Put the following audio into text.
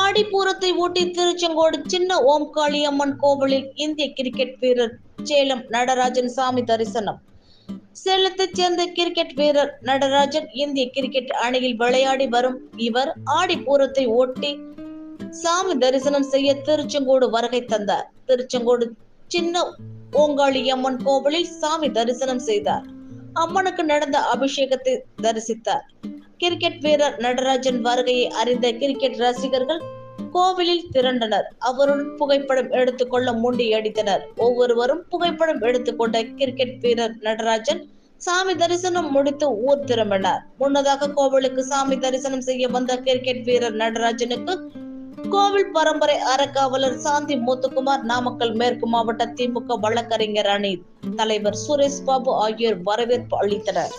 ஆடிப்பூரத்தை ஓட்டி திருச்செங்கோடு சின்ன ஓம்காளியம்மன் கோவிலில் இந்திய கிரிக்கெட் வீரர் சேலம் நடராஜன் சாமி தரிசனம். சேலத்தைச் சேர்ந்த கிரிக்கெட் வீரர் நடராஜன் இந்திய கிரிக்கெட் அணியில் விளையாடி வரும் இவர் ஆடிப்பூரத்தை ஓட்டி சாமி தரிசனம் செய்ய திருச்செங்கோடு வருகை தந்தார். திருச்செங்கோடு சின்ன ஓங்காளியம்மன் கோவிலில் சாமி தரிசனம் செய்தார். அம்மனுக்கு நடந்த அபிஷேகத்தை தரிசித்தார். கிரிக்கெட் வீரர் நடராஜன் வருகையை அறிந்த கிரிக்கெட் ரசிகர்கள் கோவிலில் திரண்டனர். அவருடன் புகைப்படம் எடுத்துக்கொள்ள முண்டி அடித்தனர். ஒவ்வொருவரும் புகைப்படம் எடுத்துக்கொண்ட கிரிக்கெட் வீரர் நடராஜன் சாமி தரிசனம் முடித்து ஊர் திரும்பினார். முன்னதாக கோவிலுக்கு சாமி தரிசனம் செய்ய வந்த கிரிக்கெட் வீரர் நடராஜனுக்கு கோவில் பரம்பரை அறக்காவலர் சாந்தி முத்துக்குமார் நாமக்கல் மேற்கு மாவட்ட திமுக வழக்கறிஞர் அணி தலைவர் சுரேஷ் பாபு ஆகியோர் வரவேற்பு அளித்தனர்.